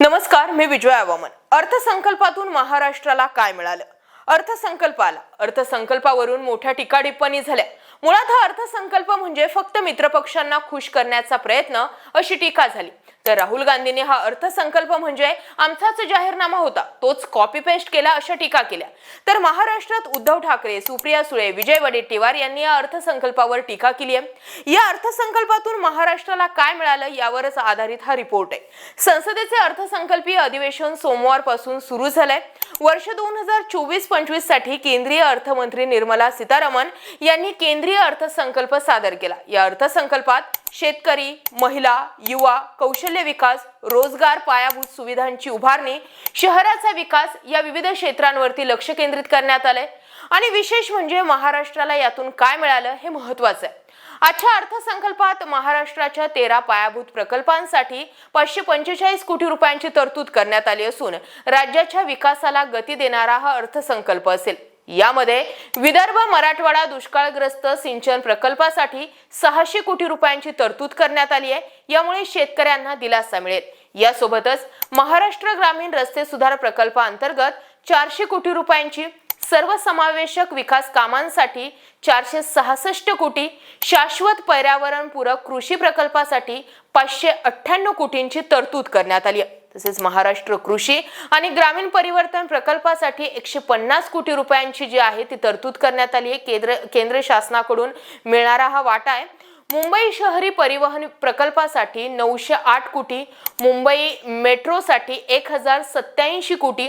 नमस्कार मी विजय वामन अर्थसंकल्पातून महाराष्ट्राला काय मिळालं? अर्थसंकल्प आला अर्थसंकल्पावरून मोठ्या टीका टिप्पणी झाल्या. मुळात हा अर्थसंकल्प म्हणजे फक्त मित्रपक्षांना खुश करण्याचा प्रयत्न अशी टीका झाली. तर राहुल गांधींनी हा अर्थसंकल्प म्हणजे आमचाच जाहीरनामा होता. तोच कॉपी पेस्ट केला अशा टीका केल्या. तर महाराष्ट्रात उद्धव ठाकरे सुप्रिया सुळे विजय वडेट्टीवार यांनी या अर्थसंकल्पावर टीका केली आहे. या अर्थसंकल्पातून महाराष्ट्राला काय मिळालं यावरच आधारित हा रिपोर्ट आहे. संसदेचे अर्थसंकल्पीय अधिवेशन सोमवारपासून सुरू झालंय. वर्ष दोन हजार चोवीस पंचवीससाठी केंद्रीय अर्थमंत्री निर्मला सीतारामन यांनी केंद्रीय अर्थसंकल्प सादर केला. या अर्थसंकल्पात शेतकरी महिला युवा कौशल्य विकास रोजगार पायाभूत सुविधांची उभारणी शहराचा विकास या विविध क्षेत्रांवरती लक्ष केंद्रित करण्यात आलंय. आणि विशेष म्हणजे महाराष्ट्राला यातून काय मिळालं हे महत्वाचं आहे. आजच्या अर्थसंकल्पात महाराष्ट्राच्या तेरा पायाभूत प्रकल्पांसाठी पाचशे पंचेचाळीस कोटी रुपयांची तरतूद करण्यात आली असून राज्याच्या विकासाला गती देणारा हा अर्थसंकल्प असेल. यामध्ये विदर्भ मराठवाडा दुष्काळग्रस्त सिंचन प्रकल्पासाठी सहाशे कोटी रुपयांची तरतूद करण्यात आली आहे. यामुळे शेतकऱ्यांना दिलासा मिळेल. यासोबतच महाराष्ट्र ग्रामीण रस्ते सुधार प्रकल्पाअंतर्गत चारशे कोटी रुपयांची सर्वसमावेशक विकास कामांसाठी चारशे सहासष्ट कोटी शाश्वत पर्यावरणपूरक कृषी प्रकल्पासाठी पाचशे अठ्ठ्याण्णव कोटींची तरतूद करण्यात आली आहे. तसेच महाराष्ट्र कृषी आणि ग्रामीण परिवर्तन प्रकल्पासाठी एकशे पन्नास कोटी रुपयांची जी आहे ती तरतूद करण्यात आली आहे. केंद्र केंद्र शासनाकडून मिळणारा हा वाटा आहे. मुंबई शहरी परिवहन प्रकल्पासाठी नऊशे आठ कोटी मुंबई मेट्रोसाठी एक हजार सत्याऐंशी कोटी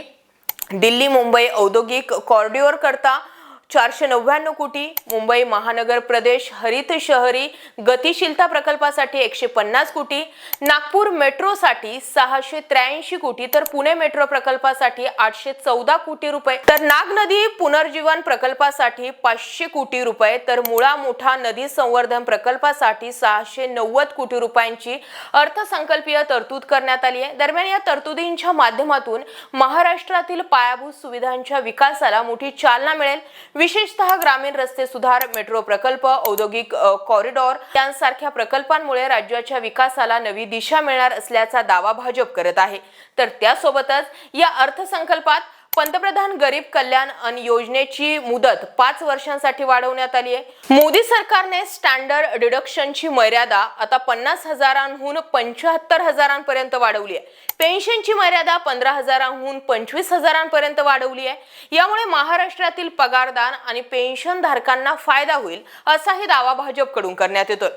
दिल्ली मुंबई औद्योगिक कॉरिडॉर करता चारशे नव्याण्णव कोटी मुंबई महानगर प्रदेश हरित शहरी गतिशीलता प्रकल्पासाठी एकशे पन्नास कोटी नागपूर मेट्रोसाठी सहाशे त्र्याऐंशी कोटी तर पुणे मेट्रो प्रकल्पासाठी आठशे चौदा कोटी रुपये तर नाग नदी पुनर्जीवन प्रकल्पासाठी पाचशे कोटी रुपये तर मुळा मोठा नदी संवर्धन प्रकल्पासाठी सहाशे नव्वद कोटी रुपयांची अर्थसंकल्पीय तरतूद करण्यात आली आहे. दरम्यान या तरतुदींच्या माध्यमातून महाराष्ट्रातील पायाभूत सुविधांच्या विकासाला मोठी चालना मिळेल. विशेषतः ग्रामीण रस्ते सुधार मेट्रो प्रकल्प औद्योगिक कॉरिडॉर यांसारख्या प्रकल्पांमुळे राज्याच्या विकासाला नवी दिशा मिळणार असल्याचा दावा भाजप करत आहे. तर त्यासोबतच या अर्थसंकल्पात पंतप्रधान गरीब कल्याण अन योजनेची मुदत पाच वर्षांसाठी वाढवण्यात आली आहे. मोदी सरकारने स्टँडर्ड डिडक्शनची मर्यादा आता पन्नास हजारांहून पंच्याहत्तर हजारांपर्यंत वाढवली आहे. पेन्शनची मर्यादा पंधरा हजारांहून पंचवीस हजारांपर्यंत वाढवली आहे. यामुळे महाराष्ट्रातील पगारदार आणि पेन्शन धारकांना फायदा होईल असाही दावा भाजपकडून करण्यात येतोय.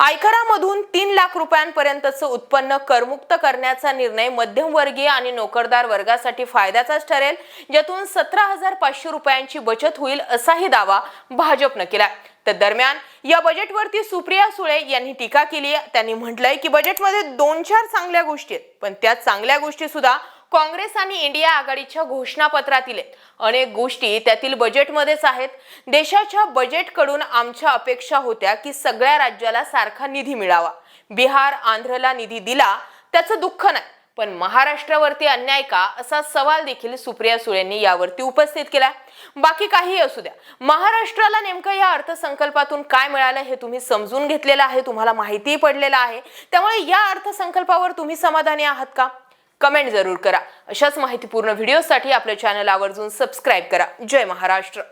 आयकरामधून तीन लाख रुपयांपर्यंतचं उत्पन्न करमुक्त करण्याचा निर्णय मध्यमवर्गीय आणि नोकरदार वर्गासाठी फायद्याचाच ठरेल. ज्यातून सतरा हजार पाचशे रुपयांची बचत होईल असाही दावा भाजपनं केला तर दरम्यान या बजेटवरती सुप्रिया सुळे यांनी टीका केली त्यांनी म्हटलंय की बजेटमध्ये दोन चार चांगल्या गोष्टी आहेत पण त्या चांगल्या गोष्टी सुद्धा काँग्रेस आणि इंडिया आघाडीच्या घोषणापत्रातील आहेत. अनेक गोष्टी त्यातील बजेटमध्येच आहेत. देशाच्या बजेटकडून आमच्या अपेक्षा होत्या की सगळ्या राज्याला सारखा निधी मिळावा. बिहार आंध्रला निधी दिला त्याचं दुःख नाही. पण महाराष्ट्रावरती अन्याय का असा सवाल देखील सुप्रिया सुळेंनी यावरती उपस्थित केला बाकी काही असू द्या महाराष्ट्राला नेमकं या अर्थसंकल्पातून काय मिळालं हे तुम्ही समजून घेतलेलं आहे तुम्हाला माहितीही पडलेलं आहे. त्यामुळे या अर्थसंकल्पावर तुम्ही समाधानी आहात का? कमेंट जरूर करा. अशाच माहितीपूर्ण व्हिडिओसाठी आपल्या चॅनल आवर्जून सबस्क्राईब करा. जय महाराष्ट्र.